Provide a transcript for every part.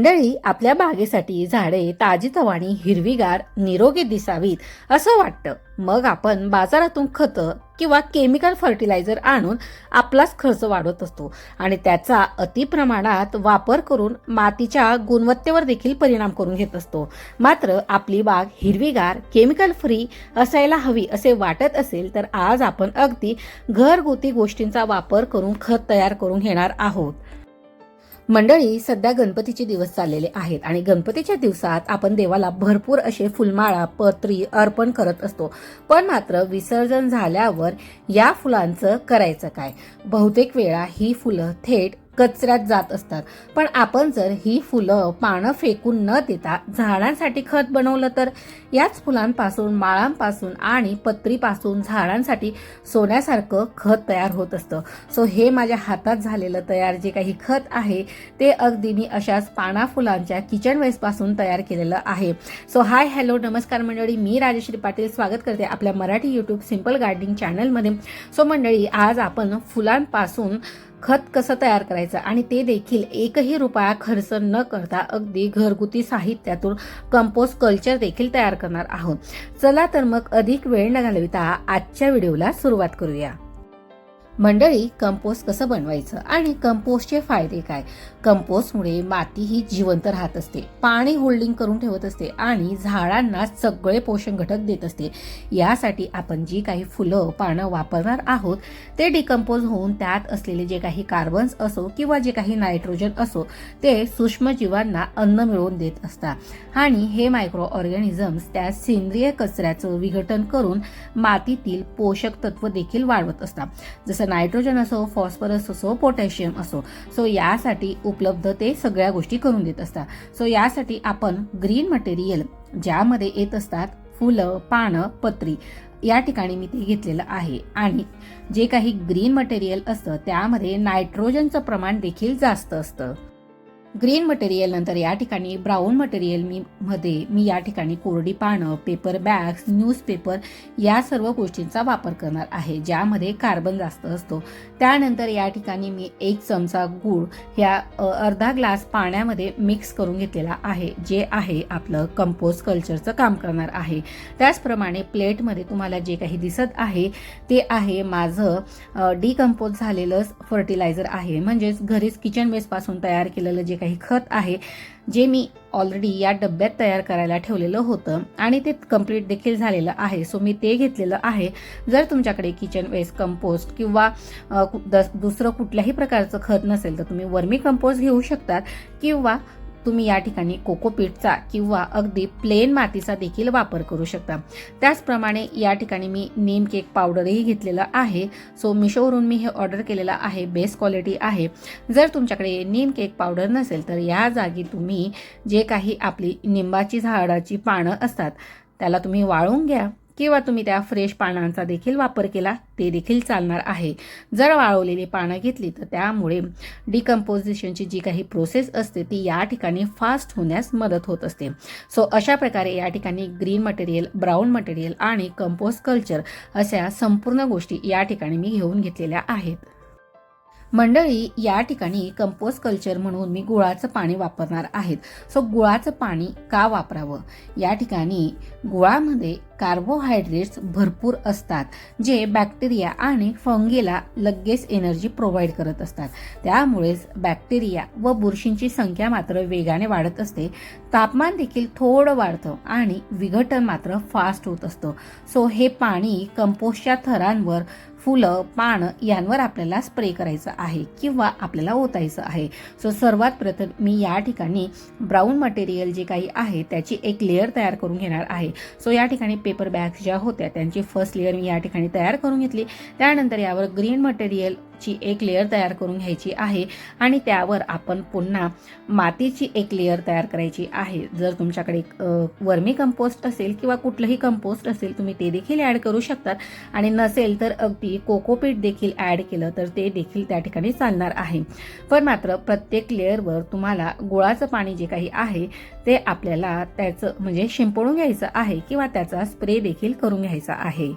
मंडळी आपल्या बागेसाठी झाडे ताजीतवाणी हिरवीगार निरोगी दिसावीत असं वाटतं. मग आपण बाजारातून खतं किंवा केमिकल फर्टिलायझर आणून आपलाच खर्च वाढवत असतो आणि त्याचा अतिप्रमाणात वापर करून मातीच्या गुणवत्तेवर देखील परिणाम करून घेत असतो. मात्र आपली बाग हिरवीगार केमिकल फ्री असायला हवी असे वाटत असेल तर आज आपण अगदी घरगुती गोष्टींचा वापर करून खत तयार करून घेणार आहोत. मंडळी सध्या गणपतीचे दिवस चाललेले आहेत आणि गणपतीच्या दिवसात आपण देवाला भरपूर असे फुलमाळा पत्री अर्पण करत असतो. पण मात्र विसर्जन झाल्यावर या फुलांचं करायचं काय? बहुतेक वेळा ही फुलं थेट कचऱ्यात जात असतात. पण आपण जर ही फुलं पानं फेकून न देता झाडांसाठी खत बनवलं तर याच फुलांपासून माळांपासून आणि पत्रीपासून झाडांसाठी सोन्यासारखं खत तयार होत असतं. सो हे माझ्या हातात झालेलं तयार जे काही खत आहे ते अगदी मी अशाच पाना फुलांच्या किचन वेस्टपासून तयार केलेलं आहे. सो हाय हॅलो नमस्कार मंडळी. मी राजश्री पाटील. स्वागत करते आपल्या मराठी यूट्यूब सिंपल गार्डनिंग चॅनलमध्ये सो मंडळी आज आपण फुलांपासून खत कसं तयार करायचं? आणि ते देखील एकही रुपया खर्च न करता अगदी घरगुती साहित्यातून कंपोस्ट कल्चर देखील तयार करणार आहोत. चला तर मग अधिक वेळ न घालविता आजच्या व्हिडिओला सुरुवात करूया. मंडळी कंपोस्ट कसं बनवायचं आणि कंपोस्टचे फायदे काय? कंपोस्टमुळे माती ही जिवंत राहत असते पाणी होल्डिंग करून ठेवत असते आणि झाडांना सगळे पोषण घटक देत असते. यासाठी आपण जी काही फुलं पानं वापरणार आहोत ते डिकम्पोज होऊन त्यात असलेले जे काही कार्बन्स असो किंवा जे काही नायट्रोजन असो ते सूक्ष्मजीवांना अन्न मिळवून देत असतात. आणि हे मायक्रो ऑर्गॅनिझम्स त्या सेंद्रिय कचऱ्याचं विघटन करून मातीतील पोषक तत्व देखील वाढवत असतात. जसं नायट्रोजन असो फॉस्फरस असो पोटॅशियम असो सो यासाठी उपलब्ध ते सगळ्या गोष्टी करून देत असतात. सो यासाठी आपण ग्रीन मटेरियल ज्यामध्ये येत असतात फुलं पानं पत्री या ठिकाणी मी ते घेतलेलं आहे. आणि जे काही ग्रीन मटेरियल असतं त्यामध्ये नायट्रोजनचं प्रमाण देखील जास्त असतं. ग्रीन मटेरियल नंतर या ठिकाणी ब्राऊन मटेरियल मी मध्ये मी या ठिकाणी कोरडी पानं पेपर बॅग्स न्यूजपेपर या सर्व गोष्टींचा वापर करणार आहे ज्यामध्ये कार्बन जास्त असतो. त्यानंतर या ठिकाणी मी एक चमचा गूळ ह्या अर्धा ग्लास पाण्यामध्ये मिक्स करून घेतलेला आहे जे आहे आपलं कंपोस्ट कल्चरचं काम करणार आहे. त्याचप्रमाणे प्लेटमध्ये तुम्हाला जे काही दिसत आहे ते आहे माझं डिकम्पोज झालेलं फर्टिलायझर आहे. म्हणजेच घरीच किचन वेस्टपासून तयार केलेलं जे काही खत आहे जे मी ऑलरेडी या डब्यात तयार करायला ठेवलेलं होतं आणि ते कंप्लीट देखील झालेलं आहे. सो मी ते घेतलेलं आहे. जर तुमच्याकडे किचन वेस्ट कंपोस्ट किंवा कु- दुसरं कुठल्याही प्रकारचं खत नसेल तर तुम्ही वर्मी कंपोस्ट घेऊ शकतात किंवा तुम्ही या ठिकाणी कोकोपीटचा किंवा अगदी प्लेन मातीचा देखील वापर करू शकता. त्याचप्रमाणे या ठिकाणी मी नीम केक पावडरही घेतलेलं आहे. सो मिशोवरून मी हे ऑर्डर केलेलं आहे. बेस्ट क्वालिटी आहे. जर तुमच्याकडे नीम केक पावडर नसेल तर या जागी तुम्ही जे काही आपली निंबाची झाडाची पानं असतात त्याला तुम्ही वाळून घ्या. किंवा तुम्ही त्या फ्रेश पानांचा देखील वापर केला ते देखील चालणार आहे. जर वाळवलेली पानं घेतली तर त्यामुळे डिकम्पोजिशनची जी काही प्रोसेस असते ती या ठिकाणी फास्ट होण्यास मदत होत असते. सो अशा प्रकारे या ठिकाणी ग्रीन मटेरियल ब्राऊन मटेरियल आणि कंपोस्ट कल्चर अशा संपूर्ण गोष्टी या ठिकाणी मी घेऊन घेतलेल्या आहेत. मंडळी या ठिकाणी कंपोस्ट कल्चर म्हणून मी गुळाचं पाणी वापरणार आहेत. सो गुळाचं पाणी का वापरावं? या ठिकाणी गुळामध्ये कार्बोहायड्रेट्स भरपूर असतात जे बॅक्टेरिया आणि फंगीला लगेच एनर्जी प्रोव्हाइड करत असतात. त्यामुळेच बॅक्टेरिया व बुरशींची संख्या मात्र वेगाने वाढत असते. तापमान देखील थोडं वाढतं आणि विघटन मात्र फास्ट होत असतं. सो हे पाणी कंपोस्टच्या थरांवर फुलं पानं यांवर आपल्याला स्प्रे करायचं आहे किंवा आपल्याला ओतायचं आहे. सो सर्वात प्रथम मी या ठिकाणी ब्राऊन मटेरियल जे काही आहे त्याची एक लेअर तयार करून घेणार आहे. सो या ठिकाणी पेपर बॅग्स ज्या होत्या त्यांची फर्स्ट लेअर मी या ठिकाणी तयार करून घेतली. त्यानंतर यावर ग्रीन मटेरियल ची एक लेअर तयार करून घ्यायची आहे आणि त्यावर आपण पुन्हा मातीची एक लेअर तयार करायची आहे. जर तुमच्याकडे वर्मी कंपोस्ट असेल किंवा कुठलंही कंपोस्ट असेल तुम्ही ते देखील ॲड करू शकतात. आणि नसेल तर अगदी कोकोपीट देखील ॲड केलं तर ते देखील त्या ठिकाणी चालणार आहे. पण मात्र प्रत्येक लेअरवर तुम्हाला गुळाचं पाणी जे काही आहे ते आपल्याला त्याचं म्हणजे शिंपडून घ्यायचं आहे किंवा त्याचा स्प्रे देखील करून घ्यायचा आहे.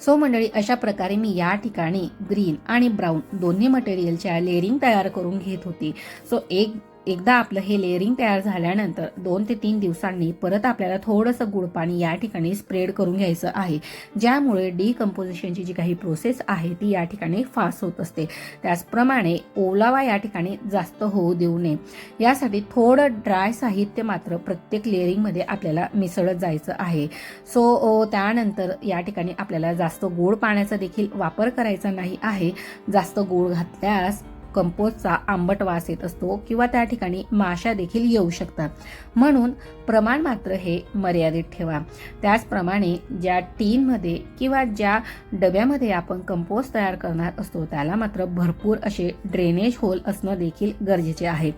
सो मंडळी अशा प्रकारे मी या ठिकाणी ग्रीन आणि ब्राऊन दोन्ही मटेरियलच्या लेअरिंग तयार करून घेत होती. सो एक एकदा आपलं हे लेअरिंग तयार झाल्यानंतर दोन ते तीन दिवसांनी परत आपल्याला थोडंसं गुळ पाणी या ठिकाणी स्प्रेड करून घ्यायचं आहे. ज्यामुळे डिकम्पोजिशनची जी काही प्रोसेस आहे ती या ठिकाणी फास्ट होत असते. त्याचप्रमाणे ओलावा या ठिकाणी जास्त होऊ देऊ नये. यासाठी थोडं ड्राय साहित्य मात्र प्रत्येक लेअरिंगमध्ये आपल्याला मिसळत जायचं आहे. सो त्यानंतर या ठिकाणी आपल्याला जास्त गोड पाण्याचा देखील वापर करायचा नाही आहे. जास्त गोड घातल्यास कंपोजचा आंबट वास येत असतो किंवा त्या ठिकाणी माशा देखील येऊ शकतात. म्हणून प्रमाण मात्र हे मर्यादित ठेवा. त्याचप्रमाणे ज्या टीनमध्ये किंवा ज्या डब्यामध्ये आपण कंपोज तयार करणार असतो त्याला मात्र भरपूर असे ड्रेनेज होल असणं देखील गरजेचे आहे.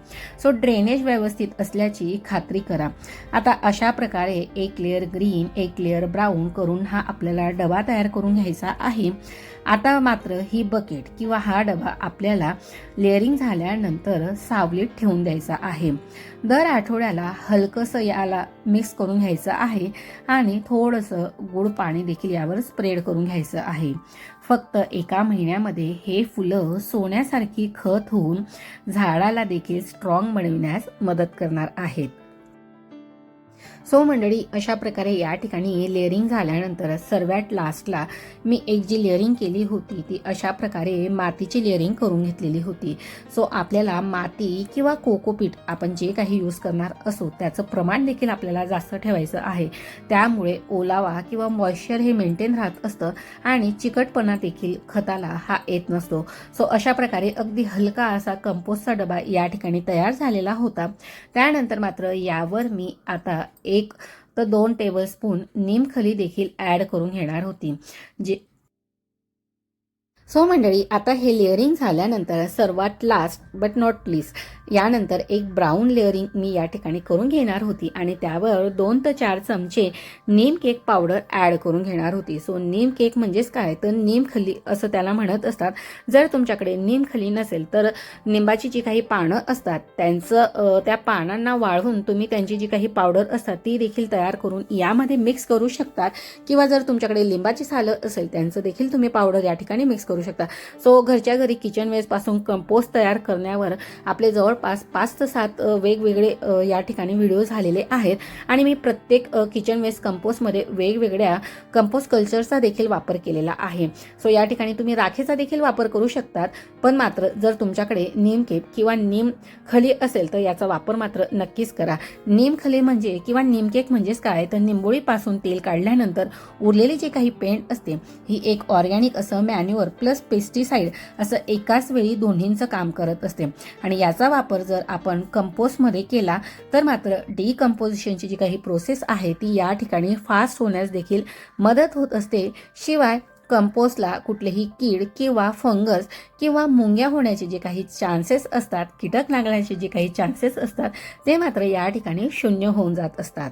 सो ड्रेनेज व्यवस्थित असल्याची खात्री करा. आता अशा प्रकारे एक लेअर ग्रीन एक लेअर ब्राऊन करून हा आपल्याला डबा तयार करून घ्यायचा आहे. आता मात्र ही बकेट किंवा हा डबा आपल्याला लेअरिंग झाल्यानंतर सावलीत ठेवून द्यायचा आहे. दर आठवड्याला हलकंसं याला मिक्स करून घ्यायचं आहे आणि थोडंसं गुड पाणी देखील यावर स्प्रेड करून घ्यायचं आहे. फक्त एका महिन्यामध्ये हे फुलं सोन्यासारखी खत होऊन झाडाला देखील स्ट्रॉंग बनविण्यास मदत करणार आहेत. सो मंडळी अशा प्रकारे या ठिकाणी लेअरिंग झाल्यानंतर सर्वात लास्टला मी एक जी लेअरिंग केली होती ती अशा प्रकारे मातीची लेअरिंग करून घेतलेली होती. सो आपल्याला माती किंवा कोकोपीट आपण जे काही यूज करणार असो त्याचं प्रमाण देखील आपल्याला जास्त ठेवायचं आहे. त्यामुळे ओलावा किंवा मॉइश्चर हे मेंटेन राहत असतं आणि चिकटपणा देखील खताला हा येत नसतो. सो अशा प्रकारे अगदी हलका असा कंपोस्टचा डबा या ठिकाणी तयार झालेला होता. त्यानंतर मात्र यावर मी आता एक तर दोन टेबलस्पून निमखली देखील ॲड करून घेणार होती. जे सो मंडळी आता हे लेअरिंग झाल्यानंतर सर्वात लास्ट बट नॉट लिस्ट यानंतर एक ब्राऊन लेअरिंग मी या ठिकाणी करून घेणार होती आणि त्यावर दोन ते चार चमचे नीम केक पावडर ॲड करून घेणार होती. सो नीम केक म्हणजेच काय? तर नीमखली असं त्याला म्हणत असतात. जर तुमच्याकडे नीमखली नसेल तर निंबाची जी काही पानं असतात त्यांचं त्या पानांना वाळवून तुम्ही त्यांची जी काही पावडर असतात ती देखील तयार करून यामध्ये मिक्स करू शकतात किंवा जर तुमच्याकडे लिंबाची सालं असेल त्यांचं देखील तुम्ही पावडर या ठिकाणी मिक्स करू शकता. सो घरच्या घरी किचन वेस्टपासून कंपोस्ट तयार करण्यावर आपले जवळ जवळपास पाच ते सात वेगवेगळे या ठिकाणी व्हिडिओ झालेले आहेत. आणि मी प्रत्येक किचन वेस्ट कंपोस्टमध्ये वेगवेगळ्या कंपोस्ट कल्चरचा देखील वापर केलेला आहे. सो या ठिकाणी तुम्ही राखेचा देखील वापर करू शकतात. पण मात्र जर तुमच्याकडे नीमकेप किंवा नीम खली असेल तर याचा वापर मात्र नक्कीच करा. नीम खली म्हणजे किंवा नीमकेक म्हणजेच काय? तर निंबोळीपासून तेल काढल्यानंतर उरलेली जी काही पेंट असते ही एक ऑर्गॅनिक असं मॅन्युअर प्लस पेस्टिसाइड असं एकाच वेळी दोन्हींचं काम करत असते. आणि याचा वापर जर आपण कंपोस्टमध्ये केला तर मात्र डिकम्पोजिशनची जी काही प्रोसेस आहे ती या ठिकाणी फास्ट होण्यास देखील मदत होत असते. शिवाय कंपोस्टला कुठलेही कीड किंवा फंगस किंवा मुंग्या होण्याचे जे काही चान्सेस असतात कीटक लागण्याचे जे काही चान्सेस असतात ते मात्र या ठिकाणी शून्य होऊन जात असतात.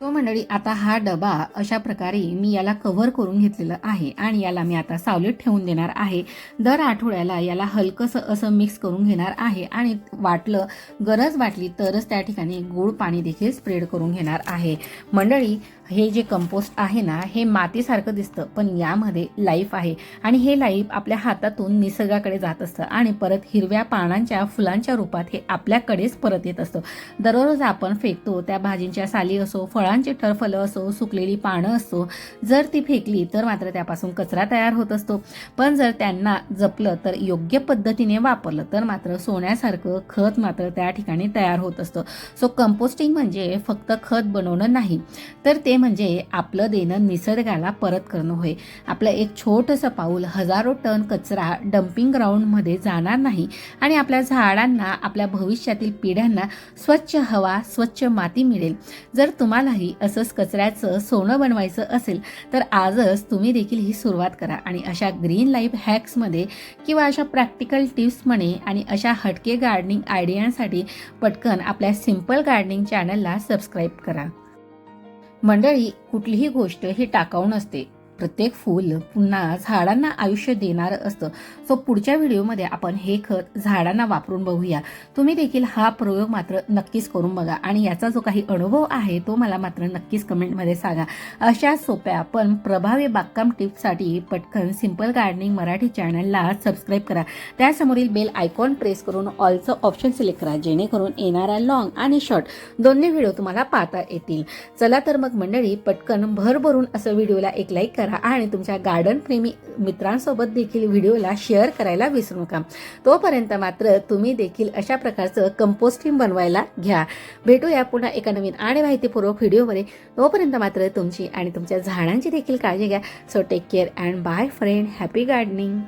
तो मंडळी आता हा डबा अशा प्रकारे मी याला कव्हर करून घेतलेलं आहे आणि याला मी आता सावलीत ठेवून देणार आहे. दर आठवड्याला याला हलकंसं असं मिक्स करून घेणार आहे आणि वाटलं गरज वाटली तरच त्या ठिकाणी गोड पाणी देखील स्प्रेड करून घेणार आहे. मंडळी हे जे कंपोस्ट आहे ना हे मातीसारखं दिसतं पण यामध्ये लाईफ आहे. आणि हे लाईफ आपल्या हातातून निसर्गाकडे जात असतं आणि परत हिरव्या पानांच्या फुलांच्या रूपात हे आपल्याकडेच परत येत असतं. दररोज आपण फेकतो त्या भाजींच्या साली असो फळांचे टरफलं असो सुकलेली पानं असो जर ती फेकली तर मात्र त्यापासून कचरा तयार होत असतो. पण जर त्यांना जपलं तर योग्य पद्धतीने वापरलं तर मात्र सोन्यासारखं खत मात्र त्या ठिकाणी तयार होत असतं. सो कंपोस्टिंग म्हणजे फक्त खत बनवणं नाही. तर ते म्हणजे आपलं देणं निसर्गाला परत करणं होय. आपलं एक छोटंसं पाऊल हजारो टन कचरा डम्पिंग ग्राउंडमध्ये जाणार नाही आणि आपल्या झाडांना आपल्या भविष्यातील पिढ्यांना स्वच्छ हवा स्वच्छ माती मिळेल. जर तुम्हालाही असंच कचऱ्याचं सोनं बनवायचं असेल तर आजच तुम्ही देखील ही सुरुवात करा आणि अशा ग्रीन लाईफ हॅक्समध्ये किंवा अशा प्रॅक्टिकल टिप्स म्हणे आणि अशा हटके गार्डनिंग आयडियांसाठी पटकन आपल्या सिंपल गार्डनिंग चॅनलला सबस्क्राईब करा. मंडळी कुठलीही गोष्ट ही टाकाऊ नसते. प्रत्येक फूल पुन्हा झाडांना आयुष्य देणारं असतं. सो पुढच्या व्हिडिओमध्ये आपण हे खत झाडांना वापरून बघूया. तुम्ही देखील हा प्रयोग मात्र नक्कीच करून बघा आणि याचा जो काही अनुभव आहे तो मला मात्र नक्कीच कमेंटमध्ये सांगा. अशा सोप्या पण प्रभावी बागकाम टिप्ससाठी पटकन सिंपल गार्डनिंग मराठी चॅनलला सबस्क्राईब करा. त्यासमोरील बेल आयकॉन प्रेस करून ऑलचं ऑप्शन सिलेक्ट करा जेणेकरून येणारा लॉंग आणि शॉर्ट दोन्ही व्हिडिओ तुम्हाला पाहता येतील. चला तर मग मंडळी पटकन भरभरून असं व्हिडिओला एक लाईक करा आणि तुमच्या गार्डन प्रेमी मित्रांसोबत देखील व्हिडिओला शेअर करायला विसरू नका. तोपर्यंत मात्र तुम्ही देखील अशा प्रकारचं कंपोस्टिंग बनवायला घ्या. भेटूया पुन्हा एका नवीन आणि माहितीपूर्वक व्हिडिओमध्ये. तोपर्यंत मात्र तुमची आणि तुमच्या झाडांची देखील काळजी घ्या. So take care and bye friend happy gardening